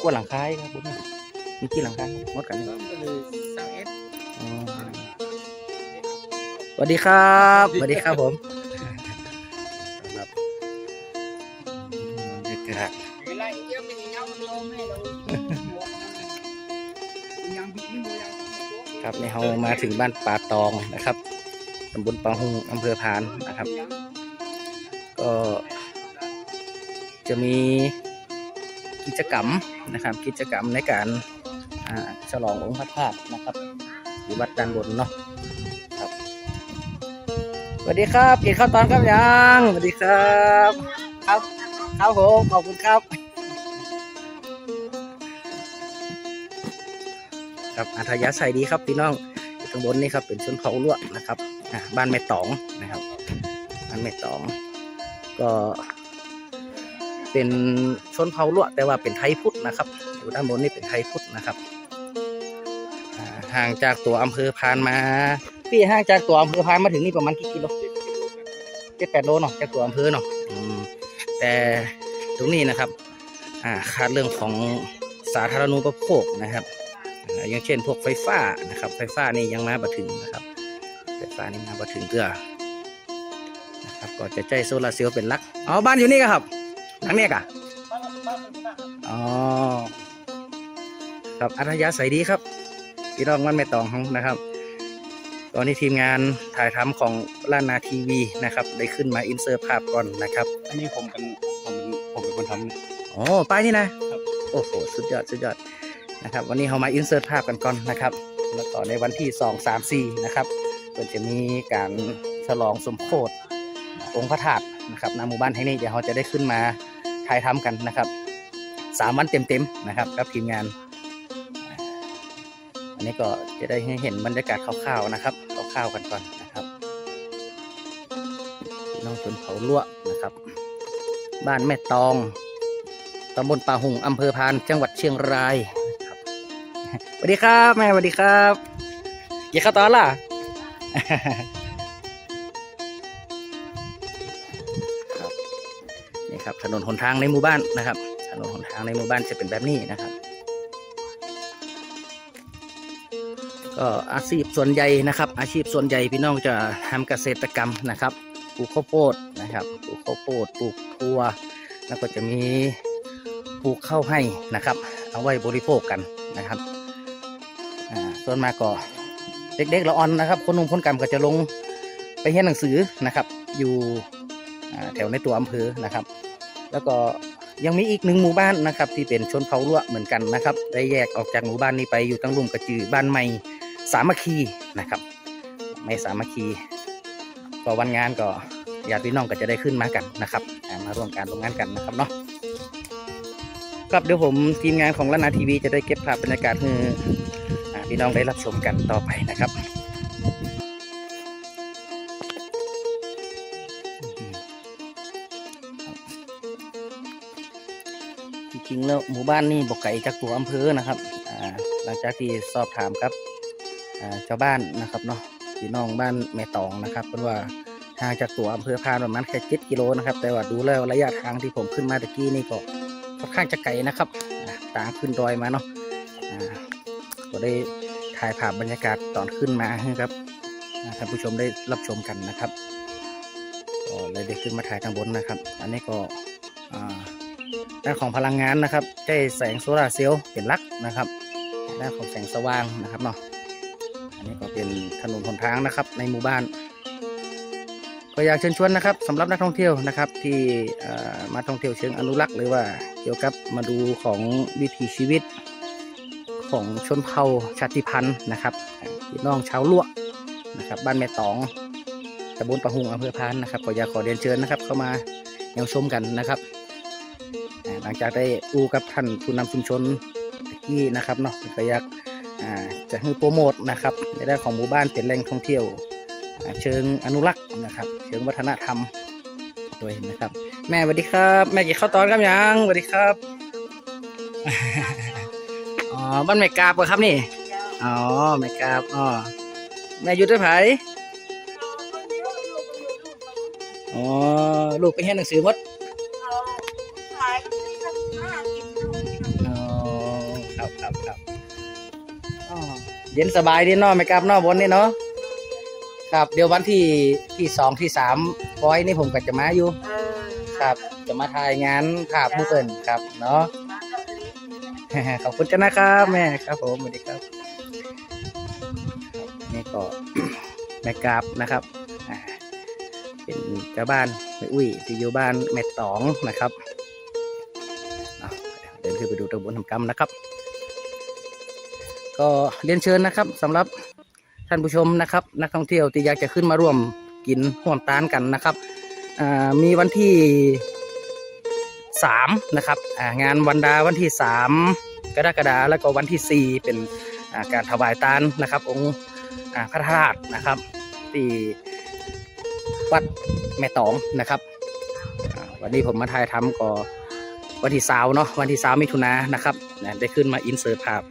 สิบกว่าหลังคาครับผมมีกี่หลังคาหมดกันนี่ก็เลยสาวเอสอ๋อสวัสดีครับสวัสดีครับผมครับบรรยากาศเวลาเยอะเป็นยังเราไม่เรายังบิดนี่เลยครับในเรามาถึงบ้านป่าตองนะครับตำบลปางหุงอำเภอพานนะครับ ก็จะมี กิจกรรมนะครับ กิจกรรมในการฉลององค์พระธาตุนะครับอยู่วัดด้านบนเนาะครับสวัสดีครับกินข้าวตอนครับยังสวัสดีครับครับครับผมขอบคุณครับ ครับอัธยาศัยดีครับพี่น้องข้างบนนี่ครับเป็นชนเผ่าลวกนะครับอ่าบ้านแม่ตองนะครับบ้านแม่ตอง ก็ เป็นชนเผ่าลวแต่ว่าเป็นไทยพุทธนะครับ อยู่ด้านบนนี่เป็นไทยพุทธนะครับห่างจากตัวอำเภอพานมา พี่ห่างจากตัวอำเภอพานมาถึงนี่ประมาณกี่กิโลเจ็ดแปดโลเนาะจากตัวอำเภอเนาะแต่ตรงนี้นะครับอ่าขาดเรื่องของสาธารณูปโภคนะครับอย่างเช่นพวกไฟฟ้านะครับ ไฟฟ้านี่ยังมาบ่ถึงนะครับ ไฟฟ้านี่มาบ่ถึงเกลือนะครับก็จะใช้โซลาเซลล์เป็นลักอ๋อบ้านอยู่นี่ครับ หลังเนี้ยกะอ๋อครับอัธยาศัยดีครับพี่น้องมันไม่ตองของนะครับ ตอนนี้ทีมงานถ่ายทำของล้านนาทีวีนะครับ ได้ขึ้นมาอินเสิร์ตภาพก่อนนะครับ อันนี้ผมเป็นผมเป็นผมเป็นคนทำอ๋อป้ายนี่นะครับโอ้โหสุดยอดสุดยอดนะครับ วันนี้เรามาอินเสิร์ตภาพกันก่อนนะครับแล้วต่อในวันที่2 3 4นะครับก็จะมีการฉลองสมโพธิองค์พระธาตุนะครับณหมู่บ้านแห่งนี้เดี๋ยวเราจะได้ขึ้นมา ถ่ายทำกันนะครับสามวันเต็มๆนะครับกับทีมงาน อันนี้ก็จะได้ให้เห็นบรรยากาศคร่าวๆนะครับคร่าวๆกันก่อนนะครับน้องชนเขาลวกนะครับ บ้านแม่ตองตำบลป่าหุงอำเภอพานจังหวัดเชียงรายครับสวัสดีครับแม่สวัสดีครับอย่าเข้าตอนล่ะ ถนนหนทางในหมู่บ้านนะครับ ถนนหนทางในหมู่บ้านจะเป็นแบบนี้นะครับ ก็อาชีพส่วนใหญ่นะครับ อาชีพส่วนใหญ่พี่น้องจะทำเกษตรกรรมนะครับปลูกข้าวโพดนะครับปลูกข้าวโพดปลูกถั่ว แล้วก็จะมีปลูกข้าวให้นะครับ เอาไว้บริโภคกันนะครับส่วนมากก็เด็กๆละอ่อนนะครับ คนนุ่มคนกำก็จะลงไปเรียนหนังสือนะครับ อยู่แถวในตัวอำเภอนะครับ แล้วก็ยังมีอีกหนึ่งหมู่บ้านนะครับ ที่เป็นชนเผ่าลั่วเหมือนกันนะครับ ได้แยกออกจากหมู่บ้านนี้ไปอยู่ตั้งรุ่มกระจือบ้านใหม่สามัคคีนะครับ ไม่สามัคคีก็วันงานก็ญาติพี่น้องก็จะได้ขึ้นมากันนะครับ มาร่วมการร่วมงานกันนะครับเนาะครับเดี๋ยวผมทีมงานของลนาทีวีจะได้เก็บภาพบรรยากาศให้อ่าพี่น้องได้รับชมกันต่อไปนะครับ งแล้วหมู่บ้านนี่บอกไก่จากตัวอำเภอนะครับหลังจากที่สอบถามครับชาวบ้านนะครับเนาะพี่น้องบ้านแม่ตองนะครับเป็นว่าห่างจากตัวอำเภอพานประมาณแค่เจ็ดกิโลนะครับ แต่ว่าดูแล้วระยะทางที่ผมขึ้นมาตะกี้นี่ก็ค่อนข้างจะไกลนะครับต่างขึ้นดอยมาเนาะก็ได้ถ่ายภาพบรรยากาศตอนขึ้นมาให้ครับท่านผู้ชมได้รับชมกันนะครับก็เลยได้ขึ้นมาถ่ายทางบนนะครับ อันนี้ก็อ่า ด้านของพลังงานนะครับใช้แสงโซลาร์เซลล์เป็นลักนะครับด้านของแสงสว่างนะครับเนาะอันนี้ก็เป็นถนนหนทางนะครับ ในหมู่บ้าน ก็อยากเชิญชวนนะครับสำหรับนักท่องเที่ยวนะครับ ที่มาท่องเที่ยวเชิงอนุรักษ์หรือว่าเกี่ยวกับมาดูของวิถีชีวิตของชนเผ่าชาติพันธุ์นะครับพี่น้องชาวลวกนะครับ บ้านแม่ตองตำบลประหุงอำเภอพานนะครับก็อยากขอเรียนเชิญนะครับ เข้ามาเยี่ยมชมกันนะครับ หลังจากได้อูกับท่านผู้นำชุมชนตะกี้นะครับเนาะก็อยากจะให้โปรโมทนะครับในด้านของหมู่บ้านเป็นแหล่งท่องเที่ยว เชิงอนุรักษ์นะครับ เชิงวัฒนธรรมด้วยนะครับ แม่สวัสดีครับ แม่กี่ข้าวตอนครับยังสวัสดีครับอ๋อบ้านแม่กาบเหรอครับนี่อ๋อแม่กาบอ๋อแม่อยู่ด้วยไผอ๋อลูกไปเรียนหนังสือมด เย็นสบายดีเนาะไม่กลับเนาะบนนี่เนาะครับเดี๋ยววันที่ที่สองที่สามพอยนี่ผมก็จะมาอยู่ เออครับ จะมาถ่ายงานภาพผู้เปิ่นครับเนาะ ขอบคุณจ้านะครับแม่ครับผมสวัสดีครับครับนี่ก็ แม่กราบนะครับอ่าเป็นเจ้าบ้านแม่อุ้ยที่อยู่บ้านแม่ตองนะครับอะเดินขึ้นไปดูตะบนทำกรรมนะครับ ก็เรียนเชิญนะครับสำหรับท่านผู้ชมนะครับ นักท่องเที่ยวที่อยากจะขึ้นมาร่วมกินห่วมตานกันนะครับมีวันที่สามนะครับงานวันดาวันที่สามกรกฎาคมแล้วก็วันที่สี่เป็นการถวายตานนะครับ องค์พระธาตุนะครับ ที่วัดแม่ตองนะครับวันนี้ผมมาถ่ายทำก็วันที่สาวเนาะวันที่สาวมิถุนายนนะครับได้ขึ้นมาอินเสิร์ตภาพ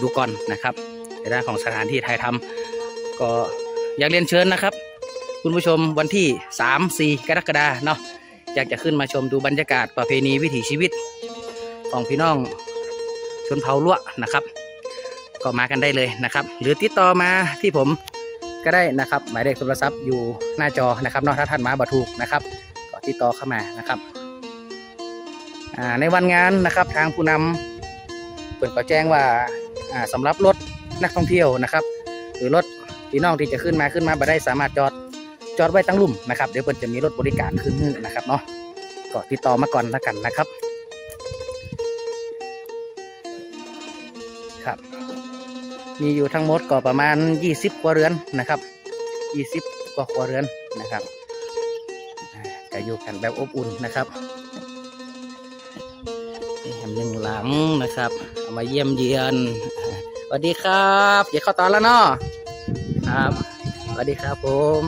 ดูก่อนนะครับในด้านของสถานที่ถ่ายทำก็อยากเรียนเชิญนะครับ คุณผู้ชมวันที่ 3 4 กรกฎาเนาะอยากจะขึ้นมาชมดูบรรยากาศประเพณีวิถีชีวิต ของพี่น้องชนเผ่าล้วนะครับ ก็มากันได้เลยนะครับ หรือติดต่อมาที่ผมก็ได้นะครับ หมายเลขโทรศัพท์อยู่หน้าจอนะครับเนาะถ้าท่านมาบัถูกนะครับ ก็ติดต่อเข้ามานะครับในวันงานนะครับทางผู้นำเปิดก็แจ้งว่า สำหรับรถนักท่องเที่ยวนะครับ หรือรถพี่น้องที่จะขึ้นมาขึ้นมาบ่ได้สามารถจอดจอดไว้ตั้งลุ่มนะครับเดี๋ยวเพิ่นจะมีรถบริการขึ้นนะครับเนาะก็ติดต่อมาก่อนแล้วกันนะครับครับ มีอยู่ทั้งหมดก็ประมาณ 20ครัวเรือนนะครับ 20กว่าครัวเรือนนะครับอ่าก็อยู่กันแบบอบอุ่นนะครับแฮมหนึ่งหลังนะครับ เอามาเยี่ยมเยียน วัสดีครับอย่าเข้าตอนแล้วเนาะครับสวัสดีครับผม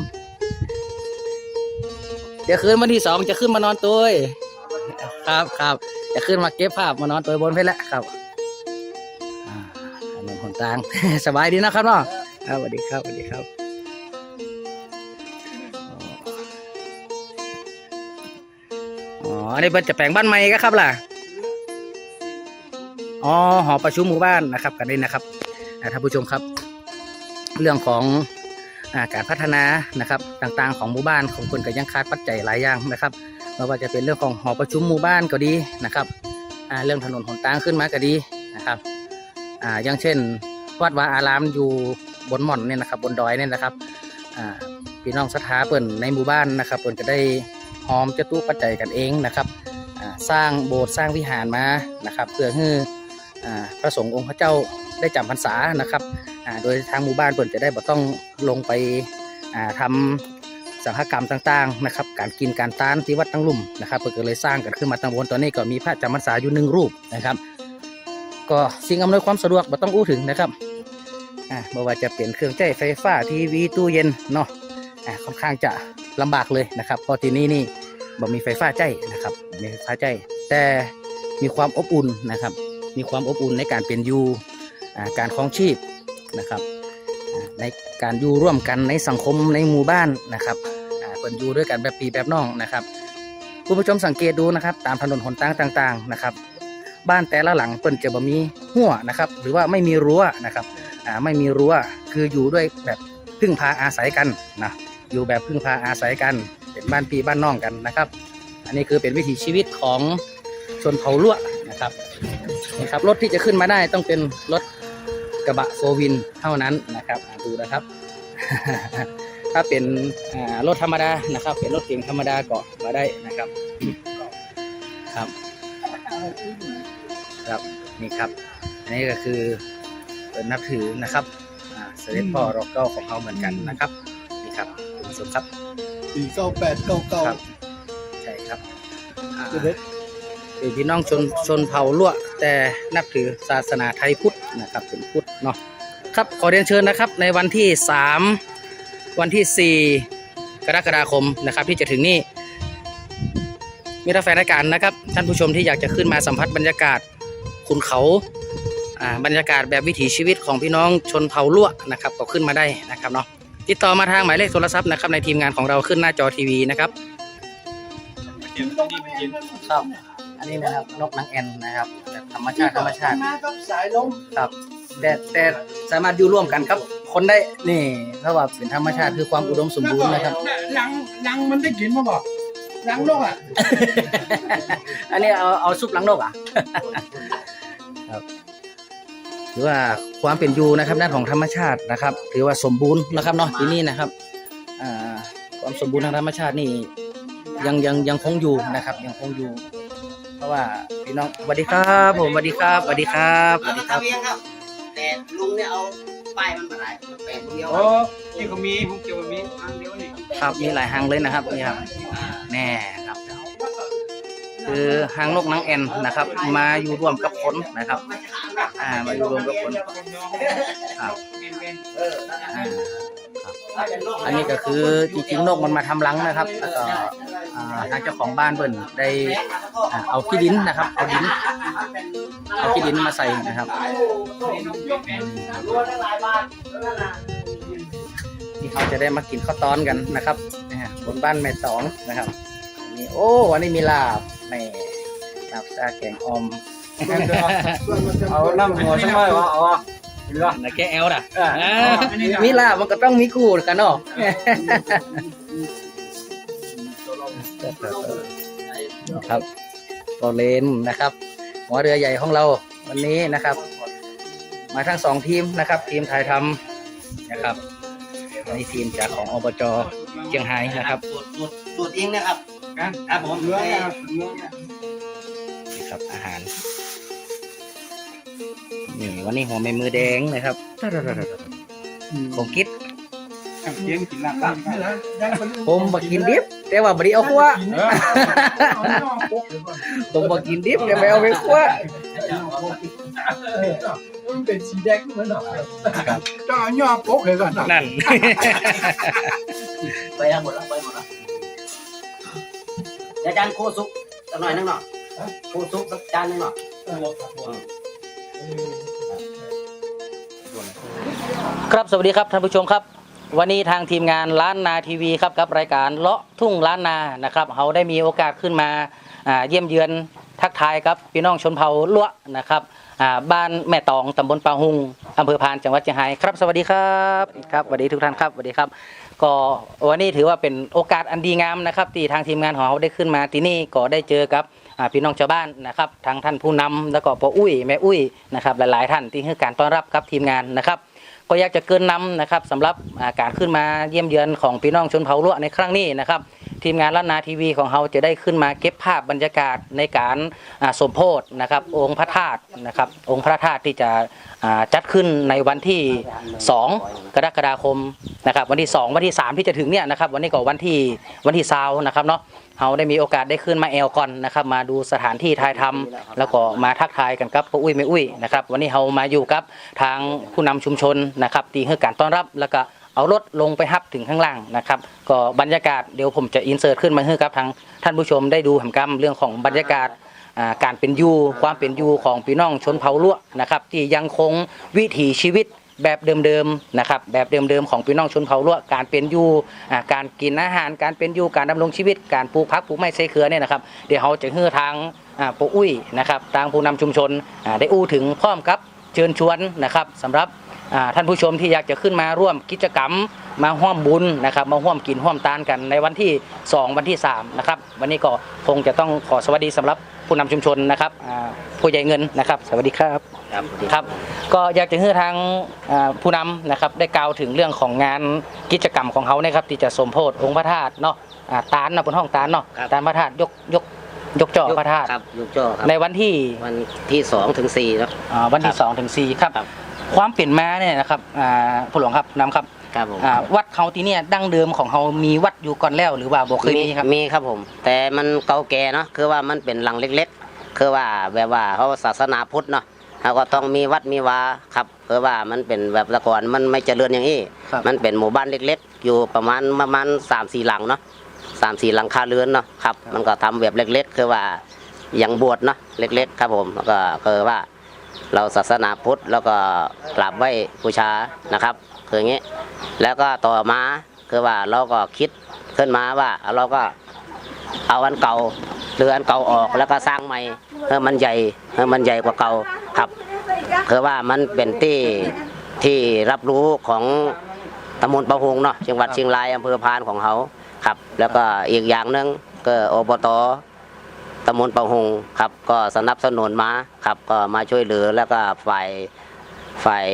เดี๋ยวคืนวันที่สองจะขึ้นมานอนตัวครับครับจะขึ้นมาเก็บภาพมานอนตัวบนเพชรแล้วครับอ่าถนนหนทางสบายดีนะครับเนาะครับสวัสดีครับสวัสดีครับอ๋ออันนี้เป็นจะแปลงบ้านใหม่ก็ครับล่ะอ๋อหอประชุมหมู่บ้านนะครับ กันนี้นะครับ ท่านผู้ชมครับ เรื่องของอาการพัฒนานะครับต่างๆ ของหมู่บ้านของคนก็ยังขาดปัจจัยหลายอย่างนะครับไม่ว่าจะเป็นเรื่องของหอประชุมหมู่บ้านก็ดีนะครับเรื่องถนนหนทางขึ้นมาก็ดีนะครับอ่าอย่างเช่น วัดวาอารามอยู่บนหม่อนเนี่ยนะครับ บนดอยเนี่ยนะครับอ่าพี่น้องศรัทธาเปิ่นในหมู่บ้านนะครับเปิ่นจะได้หอมจะตู้ปัจจัยกันเองนะครับอ่าสร้างโบสถ์สร้างวิหารมานะครับ เพื่อให้อ่าพระสงฆ์องค์พระเจ้า ได้จำพรรษานะครับโดยทางหมู่บ้านเปิ่นจะได้บ่ต้องลงไปอ่าทำสังฆกรรมต่างๆนะครับ การกินการต้านที่วัดตั้งลุ่มนะครับเปิ่นก็เลยสร้างกันขึ้นมาตั้งบนตอนนี้ก็มีพระจำพรรษาอยู่หนึ่งรูปนะครับ ก็สิ่งอำนวยความสะดวกไม่ต้องอู้ถึงนะครับอ่าไม่ว่าจะเป็นเครื่องใช้ไฟฟ้าทีวีตู้เย็นเนาะอ่าค่อนข้างจะลำบากเลยนะครับเพราะที่นี่นี่บ่มีไฟฟ้าใช้นะครับมีไฟฟ้าใช้แต่มีความอบอุ่นนะครับ มีความอบอุ่นในการเป็นอยู่อ่า การครองชีพนะครับในการอยู่ร่วมกันในสังคมในหมู่บ้านนะครับเป็นอยู่ด้วยกันแบบปีแบบน้องนะครับคุณผู้ชมสังเกตดูนะครับ ตามถนนหนทางต่าง ๆนะครับ บ้านแต่ละหลังเปิ้นจะบ่มีหัวนะครับ หรือว่าไม่มีรั้วนะครับไม่มีรั้วคืออยู่ด้วยแบบพึ่งพาอาศัยกันนะอยู่แบบพึ่งพาอาศัยกันเป็นบ้านพี่บ้านน้องกันนะครับ อันนี้คือเป็นวิถีชีวิตของชนเผ่าลั่วนะครับนี่ครับรถที่จะขึ้นมาได้ต้องเป็นรถ กระบะโฟวินเท่านั้นนะครับอ่าดูนะครับ ถ้าเป็นอ่ารถธรรมดานะครับ เป็นรถเก๋งธรรมดาก็มาได้นะครับครับครับนี่ครับ อันนี้ก็คือเปิดนับถือนะครับอ่าเสด็จพ่อรอเก้าของเขาเหมือนกันนะครับนี่ครับคุณผู้ชมครับสี่เก้าแปดเก้าเก้าครับใช่ครับอ่าจะได้เป็นพี่น้องชนชนเผ่าลั่ว แต่นับถือศาสนาไทยพุทธนะครับเป็นพุทธเนาะครับขอเรียนเชิญนะครับในวันที่ 3 วันที่ 4 กรกฎาคมนะครับ ที่จะถึงนี้มีแฟนรายการนะครับ ท่านผู้ชมที่อยากจะขึ้นมาสัมผัสบรรยากาศขุนเขาบรรยากาศแบบวิถีชีวิตของพี่น้องชนเผ่าลั่วนะครับก็ขึ้นมาได้นะครับเนาะติดต่อมาทางหมายเลขโทรศัพท์นะครับในทีมงานของเราขึ้นหน้าจอทีวีนะครับครับอันนี้นะครับนกนางแอนนะครับ ธรรมชาติธรรมชาติ มากับสายลมครับแต่แต่สามารถอยู่ร่วมกันครับ คนได้นี่เพราะว่าเป็นธรรมชาติคือความอุดมสมบูรณ์นะครับ หลังหลังมันได้กินมาบอกหลังโลกอะ อันนี้เอาเอาซุปหลังนกอะ ครับถือว่าความเป็นอยู่นะครับ ด้านของธรรมชาตินะครับถือว่าสมบูรณ์นะครับเนาะที่นี่นะครับอ่าความสมบูรณ์ทางธรรมชาตินี่ยังยังยังคงอยู่นะครับ ยังคงอยู่เพ ราะว่าพี่น้องสวัสดีครับ ผมสวัสดีครับสวัสดีครับสวัสดีครับเวียงครับ แต่ลุงเนี่ยเอาป้ายมันมาหลายมันแปลงเดียวโอ้นี่ก็มีผมเกี่ยวมีทางเดียวนี่ครับมีหลายหางเลยนะครับนี่ครับแน่ครับ คือหางนกนางแอ่นนะครับ มาอยู่ร่วมกับคนนะครับ อ่ามาอยู่รวมกับคนครับเออนั่นแหละอ่าถ้าเป็นโรคอันนี้ก็คือจริงๆนกมันมาทำรังนะครับแล้วก็ อ่าทางเจ้าของบ้านเบิ่นได้อ่าเอาขี้ดินนะครับเอาดิน เอาขี้ดินมาใส่นะครับที่เขาจะได้มากินข้าวตอนกันนะครับนะฮะบนบ้านแม่ตองนะครับนี่โอ้วันนี้มีลาบแม่ลาบซาแกงออมเอาน้ำหัวสักหน่อยวะเอาวะเหลือนะแกแอลน่ะอ่า อ่า มีลาบมันก็ต้องมีคู่กันเนาะ ครับโอเลนนะครับ หัวเรือใหญ่ของเราวันนี้นะครับ มาทั้งสองทีมนะครับ ทีมถ่ายทำนะครับอันนี้ทีมจากของอบจเชียงไฮ้นะครับสูตรสูตรสูตรเองนะครับกันครับผมเหลือไอ้นะเหลือนะนี่ครับอาหารนี่วันนี้หัวไม่มือแดงนะครับผมคิดเกียงกินลาบตั้งไปแล้วผมบ่กินดิบ แต่ว่าบ่ได้เอาคั่วเออผมบ่กินดิบแต่ไปเอาไปคั่วมันเป็นสีแดงเหมือนหรอต้องเอาย่อโป๊กเลยก่อนนะนั่นไปแล้วหมดแล้วไปหมดแล้วเดี๋ยวจานโคซุกสักหน่อยนึงเนาะโคซุกสักจานนึงเนาะครับสวัสดีครับท่านผู้ชมครับ วันนี้ทางทีมงานล้านนาทีวีครับกับรายการเลาะทุ่งล้านนานะครับเขาได้มีโอกาสขึ้นมาเยี่ยมเยือนทักทายครับพี่น้องชนเผ่าล้วนะครับบ้านแม่ตองตำบลปาหุงอำเภอพานจังหวัดเชียงรายครับ สวัสดีครับครับสวัสดีทุกท่านครับสวัสดีครับ ก็วันนี้ถือว่าเป็นโอกาสอันดีงามนะครับที่ทางทีมงานของเขาได้ขึ้นมาที่นี่ก็ได้เจอกับพี่น้องชาวบ้านนะครับทางท่านผู้นำแล้วก็พ่ออุ้ยแม่อุ้ยนะครับหลาย ๆ ท่านที่ให้การต้อนรับกับทีมงานนะครับ ก็อยากจะเกินนำนะครับสำหรับอาการขึ้นมาเยี่ยมเยือนของพี่น้องชนเผ่าล้วในครั้งนี้นะครับ ทีมงานล้านนาทีวีของเราจะได้ขึ้นมาเก็บภาพบรรยากาศในการสมโพธนะครับ องค์พระธาตุนะครับ องค์พระธาตุที่จะจัดขึ้นในวันที่ 2 กรกฎาคมนะครับ วันที่ 2 วันที่ 3 ที่จะถึงเนี่ยนะครับ วันนี้ก็วันที่วันที่ซาวนะครับเนาะเราได้มีโอกาสได้ขึ้นมาแอลก่อนนะครับ มาดูสถานที่ถ่ายทำแล้วก็มาทักทายกันกับป้าอุ้ยแม่อุ้ยนะครับ วันนี้เรามาอยู่กับทางผู้นำชุมชนนะครับที่ให้การต้อนรับแล้วก็ เอารถลงไปฮับถึงข้างล่างนะครับ ก็บรรยากาศเดี๋ยวผมจะอินเสิร์ตขึ้นมาให้ครับทางท่านผู้ชมได้ดูแหมกรรมเรื่องของบรรยากาศการเป็นอยู่ความเป็นอยู่ของพี่น้องชนเผ่าล้วนะครับที่ยังคงวิถีชีวิตแบบเดิมๆนะครับแบบเดิมๆของพี่น้องชนเผ่าล้วการเป็นอยู่การกินอาหารการเป็นอยู่การดำรงชีวิต การปลูกพักปลูกไม้ใส่เครือเนี่ยนะครับเดี๋ยวเขาจะให้ทางปูอุ้ยนะครับทางผู้นำชุมชนได้อู้ถึงพร้อมกับเชิญชวนนะครับสำหรับ ท่านผู้ชมที่อยากจะขึ้นมาร่วมกิจกรรมมาร่วมบุญนะครับ มาร่วมกินร่วมตานกันในวันที่ 2 วันที่3นะครับวันนี้ก็คงจะต้องขอสวัสดีสำหรับผู้นำชุมชนนะครับอ่าผู้ใหญ่เงินนะครับ สวัสดีครับครับครับก็อยากจะให้ทางอ่าผู้นำนะครับได้กล่าวถึงเรื่องของงานกิจกรรมของเขานะครับที่จะสมโพธิองค์พระธาตุเนาะอ่าตานเนาะบนห้องตานเนาะตานพระธาตุยกยกยกจ่อพระธาตุครับยกจ่อครับในวันที่วันที่สองถึงสี่เนาะอ่าวันที่ครับสองถึงสี่ครับครับ ความเปลี่ยนมาเนี่ยนะครับอ่าผู้หลวงครับนำครับครับผมอ่าวัดเขาที่เนี่ยดั้งเดิมของเขามีวัดอยู่ก่อนแล้วหรือว่าบ่เคยมีครับมีครับผม แต่มันเก่าแก่เนาะคือว่ามันเป็นหลังเล็ก ๆ คือว่าแบบว่าเขาศาสนาพุทธเนาะเขาก็ต้องมีวัดมีวาครับคือว่ามันเป็นแบบแต่ก่อนมันไม่เจริญอย่างนี้ครับมันเป็นหมู่บ้านเล็ก ๆ อยู่ประมาณประมาณสามสี่หลังเนาะสามสี่หลังคาเรือนเนาะครับมันก็ทำแบบเล็ก ๆ คือว่าอย่างบวชเนาะเล็ก ๆ ครับผมแล้วก็คือว่า เราศาสนาพุทธแล้วก็กราบไหว้บูชานะครับ คืออย่างนี้ แล้วก็ต่อมาคือว่าเราก็คิดขึ้นมาว่าเราก็เอาอันเก่าหรืออันเก่าออกแล้วก็สร้างใหม่ให้มันใหญ่ให้มันใหญ่กว่าเก่าครับ คือว่ามันเป็นที่ที่รับรู้ของตำบลประหงเนาะจังหวัดเชียงรายอำเภอพานของเขาครับ แล้วก็อีกอย่างหนึงก็อบต ตำบลประหงครับ ก็สนับสนุนมาครับ ก็มาช่วยเหลือแล้วก็ฝ่ายฝ่าย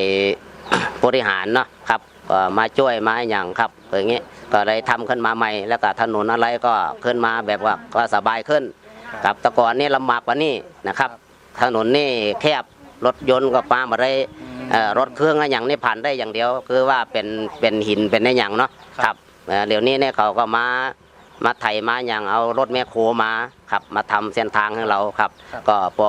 บริหารเนาะครับก็มาช่วยมาอย่างครับอย่างเงี้ยก็เลยทำขึ้นมาใหม่ แล้วก็ถนนอะไรก็ขึ้นมาแบบว่าก็สบายขึ้นครับแต่ก่อนนี่ลำบากกว่านี้นะครับ ถนนนี่แคบรถยนต์ก็ปามาได้เอ่อรถเครื่องอะไรอย่างนี้ผ่านได้อย่างเดียว คือว่าเป็นเป็นหินเป็นในอย่างเนาะครับเอ่อเดี๋ยวนี้เนี่ยเขาก็มา มาไถมาอย่างเอารถแมคโครมาครับมาทำเส้นทางให้เราครับ ก็พอ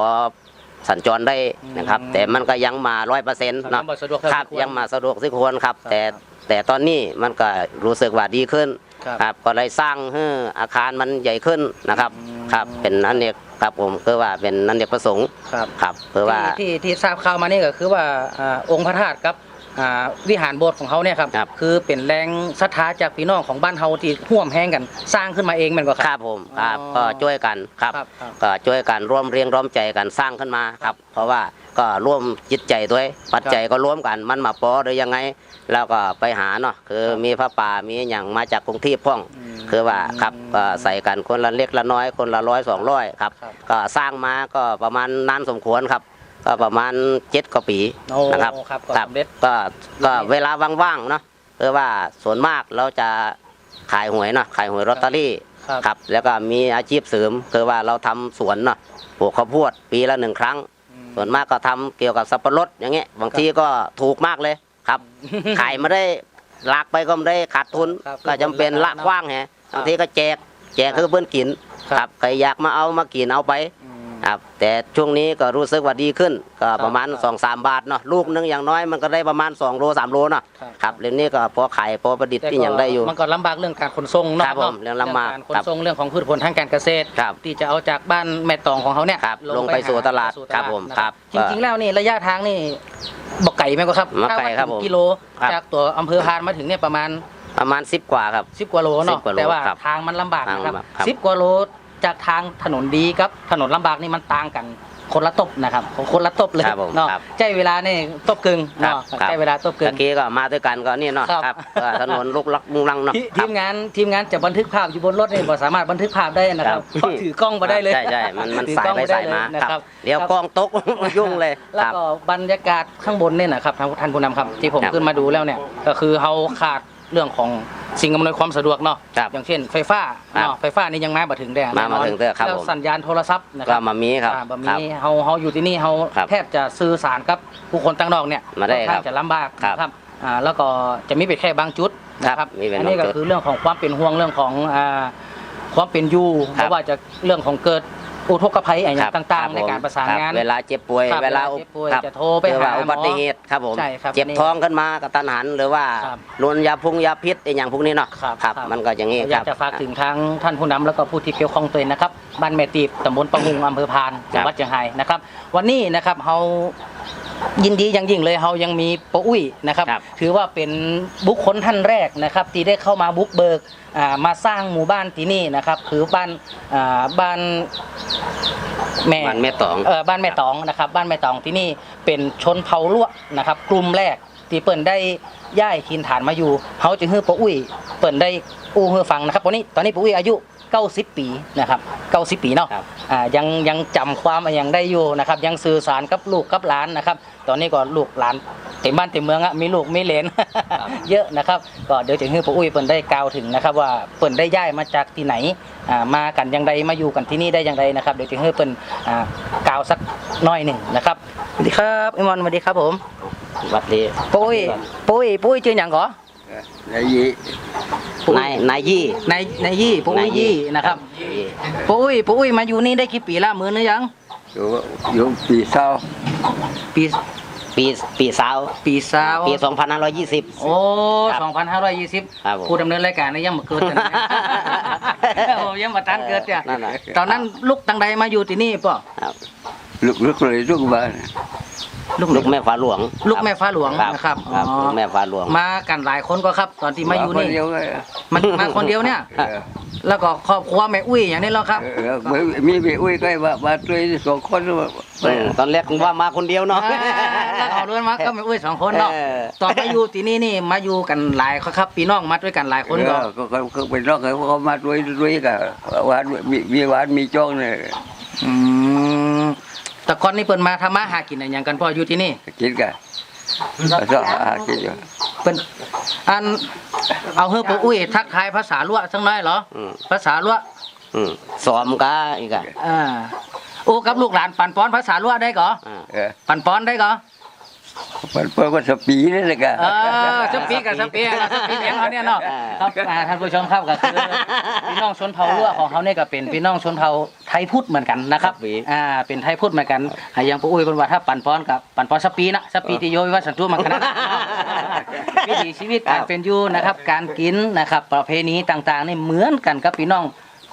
สัญจรได้นะครับ แต่มันก็ยังมาร้อยเปอร์เซ็นต์เนาะสะดวกครับยังมาสะดวกสิควรครับ แต่แต่ตอนนี้มันก็รู้สึกว่าดีขึ้นครับครับก็เลยสร้างให้อาคารมันใหญ่ขึ้นนะครับครับเป็นนั่นเองครับผมคือว่าเป็นนั่นเองประสงค์ครับครับคือว่าที่ที่ที่ทราบข่าวมานี่ก็คือว่าอ่าองค์พระธาตุกับ อ่าวิหารโบสถ์ของเขาเนี่ยครับ ครับ คือเป็นแรงศรัทธาจากพี่น้องของบ้านเฮาที่ร่วมแห้งกันสร้างขึ้นมาเองแมันก็คครับรับผมครับอ๋อก็ช่วยกันครับครับครับ ก็ช่วยกันร่วมเรียงร่วมใจกันสร้างขึ้นมาครับ เพราะว่าก็ร่วมจิตใจด้วยปัจจัยก็ร่วมกันมันมาปอหรือยังไงแล้วก็ไปหาเนาะคือมีพระป่ามีอย่างมาจากกรุงเทพพ่อง คือว่าครับก็ใส่กันคนละเล็กละน้อยคนละร้อยสองร้อยครับ ครับ ก็สร้างมาก็ประมาณนานสมควรครับ ก็ประมาณเจ็ดกว่าปีโอ้นะครับครับก็ครับสำเร็จ ก็ก็เวลาว่างๆเนาะคือว่าส่วนมากเราจะขายหวยเนาะขายหวยลอตเตอรี่ครับ ครับ แล้วก็มีอาชีพเสริมคือว่าเราทำสวนเนาะปลูกข้าวโพดปีละหนึ่งครั้ง ส่วนมากก็ทำเกี่ยวกับสับปะรดอย่างเงี้ยบางทีก็ถูกมากเลยครับ ขายไม่ได้ลากไปก็ไม่ได้ขาดทุน ครับก็จำเป็นละกว้างแฮะบางทีก็แจกแจกคือเพื่อนกินครับ ครับใครอยากมาเอามากินเอาไปอืม ครับแต่ช่วงนี้ก็รู้สึกว่าดีขึ้นก็ประมาณครับ2อสบาทเนาะลูกนึงอย่างน้อยมันก็ได้ประมาณ2โล3โลเนาะครับครับเรื่องนี้ก็พอขายพอประดิษฐ์แต่ที่ยังได้อยู่มันก็ลำบากเรื่องการขนส่งเนาะครับผมเรื่องลำบากการขนส่งเรื่องของพืชผลทางการเกษตรครับที่จะเอาจากบ้านแม่ตองของเขาเนี่ยครับลงไปสู่ตลาดสู่ครับผมนะครับจก็ริงๆแล้วนี่ระยะทางนี่บอกไก่ไหมก็ครับบ่ไกลครับถ้าว่าถึงผมกิโลครับจากตัวอำเภอพานมาถึงเนี่ยประมาณประมาณ 10 กว่าครับ10 กว่าโลเนาะ10กว่าโลแต่ว่าครับทางมันลำบากนะครับทางลำบากครับสิบกว่าโล จากทางถนนดีครับถนนลำบากนี่มันต่างกันคนละตบนะครับของคนละตบเลยครับผมเนาะครับใจเวลานี่ตบกึ่งครับเนาะครับใจเวลาตบกึ่ตะง กี้ก็มาด้วยกันก็นี่เนาะครับ ครับก็ถนนลูกลักมุงลังเนาะทีครัทีบมงานทีมงานจะบันทึกภาพอยู่บนรถนี่บ่สามารถบันทึกภาพได้นะครับครับ เพราะถือกล้องมาได้เลยใช่ใช่มันมันถือสายกล้องไปมาได้สายมาเลยนะคครัรับบเดี๋ยวกล้องตก ยุ่งเลยแล้วครับ ก็บรรยากาศข้างบนเนี่ยนะครับท่านท่านผู้นำครับที่ผมครับ ขึ้นมาดูแล้วเนี่ย ก็คือเขาขาด เรื่องของสิ่งอำนวยความสะดวกเนาะครับอย่างเช่นไฟฟ้าครับเนาะไฟฟ้านี่ยังมาบ่ถึงได้มามาถึงเด้อครับแล้วผม สัญญาณโทรศัพท์นะคก็รับมามีครับ อ่าบะหครัมี่เฮาเฮาอยู่ที่นี่เฮาครับแทบจะสื่อสารกับผู้คนต่างนอกเนี่ยมาได้ค่อนข้างครับจะลำบากครับนะครับอ่าแล้วก็จะมีเป็นแค่บางจุดนะคครัรับบมีเป็นอันนี้ก็บางจุดคือเรื่องของความเป็นห่วงเรื่องของอ่าความเป็นอยู่ครับ เพราะว่าจะเรื่องของเกิด อุทกภัยอะไรครับต่างคบๆในการประสานคบงาน เวลาเจ็บป่วยครับเวลาเวลาเจ็บป่วยครับจะโทรไปหรือว่าหาหมออุบัติเหตุครับผมใช่ครับเจ็บอันนี้ท้องขึ้นมากระตันหันหรือว่าครับโดนยาพุงยาพิษไอ้อย่างพวกนี้เนาะครับครับครับมันก็อย่างนี้อคยารักบจะฝากถึงทางท่านผู้นำแล้วก็ผู้ที่เกี่ยวข้องตัวเองนะครับบ้านแม่ตีบตำบลปะหุงอำเภอพานจังหวัดเชียงรายนะครับ วันนี้นะครับเฮา ยินดีอย่างยิ่งเลยเฮายังมีปะอุ้ยนะครับ ครับถือว่าเป็นบุคคลท่านแรกนะครับ ที่ได้เข้ามาบุกเบิกอ่ามาสร้างหมู่บ้านที่นี่นะครับ คือบ้านอ่าบ้านแม่มันแม่ตอง เออบ้านแม่ตองนะครับบ้านแม่ตองที่นี่เป็นชนเผ่าลวกนะครับ กลุ่มแรกที่เปิ่นได้ย้ายถิ่นฐานมาอยู่เขาจึงฮือปะอุ้ยเปิ่นได้อู้ฮือฟังนะครับตอนนี้ตอนนี้ปะอุ้ยอายุ 90ปีนะครับ90ปีเนาะครับอ่ายังยังจำความยังได้อยู่นะครับ ยังสื่อสารกับลูกกับหลานนะครับ ตอนนี้ก็ลูกหลานเต็มบ้านเต็มเมืองอะมีลูกมีเหลนเยอะนะครับ ก็เดี๋ยวจะให้ปะอุ้ยเปิ่นได้กล่าวถึงนะครับ ว่าเปิ่นได้ย้ายมาจากที่ไหนอ่ามากันยังไดมาอยู่กันที่นี่ได้ยังไงนะครับเดี๋ยวจะให้เปิ่นอ่ากล่าวสักหน้อยหนึ่งนะครับสวัสดีครับไอมอนสวัสดีครับผมวัดดีปุ้ยปุ้ยปุ้ยชื่ออย่างก่อ ไอ้ยี่นายนายยี่ในในยี่ปุ้ยยี่นะครับปุ้ยปุ้ยมาอยู่นี่ได้กี่ปีละมือนึงยังอยู่อยู่ปีเศร้าปีปีปีสาวปีสาวปี 2520 โอ้ครับสองพันห้าร้อยยี่สิบครับผมผู้ดำเนินรายการนี่ยังมาเกิดกันนะโอ้ยังมาตันเกิดจ้ะนั่นน่ะตอนนั้นลูกตังใดมาอยู่ที่นี่ป่ะครับลึกลึกเลยทุกบ้าน ลูกลูกแม่ฟ้าหลวงลูกแม่ฟ้าหลวงครับนะครับครับอ๋อ ลูกแม่ฟ้าหลวง มากันหลายคนก็ครับ ตอนที่มาอยู่นี่ เดียวเลยมันมาคนเดียวเนี่ย เออแล้วก็ครอบครัวแม่อุ้ยอย่างนี้แล้วครับ เออมีมีอุ้ยก็มามาด้วยสองคนเออตอนแรกว่ามาคนเดียวเนาะ แล้วเอาด้วยมาก็แม่อุ้ยสองคนเนาะเออ ตอนมาอยู่ที่นี่นี่มาอยู่กันหลายครับพี่น้องมาด้วยกันหลายคนก็ก็ก็ก็เป็นรอกเขาเขามาด้วยด้วยกันหวานมีมีหวานมีจ้องเนี่ย อืม แต่ก่อนนี่เปิ้นมาทำมาหากินอะไรอย่างกันพ่ออยู่ที่นี่ กินกันก็หากินอยู่เปิ้นอันเอาเฮ้อปู่อุ้ยทักทายภาษาลั่วสักหน้อยเหรอ อืมภาษาลั่วอืมสอมกาอีกอะอ่าโอ้กับลูกหลานปั่นป้อนภาษาลั่วได้ก่ออ่าเออปั่นป้อนได้ก่อ มันเปิดว่าสปีนี่เลยกันเออสปีกับสปีเราสปีเลี้ยงเขาเนี่ยเนาะครับอ่าท่านผู้ชมครับก็คือพี่น้องชนเผ่าลั่วของเขาเนี่ยก็เป็นพี่น้องชนเผ่าไทยพุทธเหมือนกันนะครับอ่าเป็นไทยพุทธเหมือนกันอ่าอย่างปู่อุ้ยเป็นว่าถ้าปั่นป้อนกับปั่นป้อนสปีนะสปีติโยวิวัฒน์สันตุมันขนาดนั้นวิถีชีวิตการเป็นอยู่นะครับ การกินนะครับ ประเพณีต่างๆนี่เหมือนกันกับพี่น้อง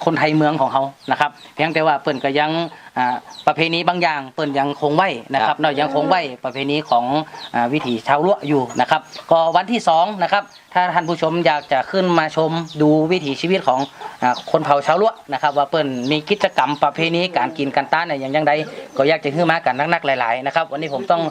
คนไทยเมืองของเขานะครับเพียงแต่ว่าเปิ่นก็ยังอ่าประเพณีบางอย่างเปิ่นยังคงไว้นะครับเนาะยังคงไว้ประเพณีของอ่าวิถีชาวล้วอยู่นะครับก็วันที่สองนะครับถ้าท่านผู้ชมอยากจะขึ้นมาชมดูวิถีชีวิตของอ่าคนเผ่าชาวล้วนะครับว่าเปิ่นมีกิจกรรมประเพณีการกินการต้านเนี่ยอย่างยังใดก็อยากจะขึ้นมากันนักๆหลาย ๆ นะครับ วันนี้ผมต้อง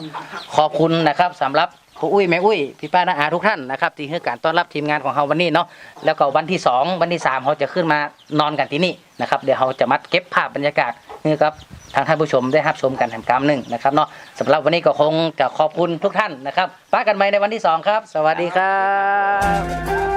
ขอบคุณนะครับสำหรับ ครูอุ้ยแม่อุ้ยพี่ป้าน้าอาทุกท่านนะครับที่ให้การต้อนรับทีมงานของเราวันนี้เนาะแล้วก็วันที่สองวันที่สามเขาจะขึ้นมานอนกันที่นี่นะครับเดี๋ยวเขาจะมัดเก็บภาพบรรยากาศนี่ครับทางท่านผู้ชมได้รับชมกันแถมกรรมหนึ่งนะครับเนาะสำหรับวันนี้ก็คงจะขอบคุณทุกท่านนะครับป้ากันใหม่ในวันที่สองครับ สวัสดีครับ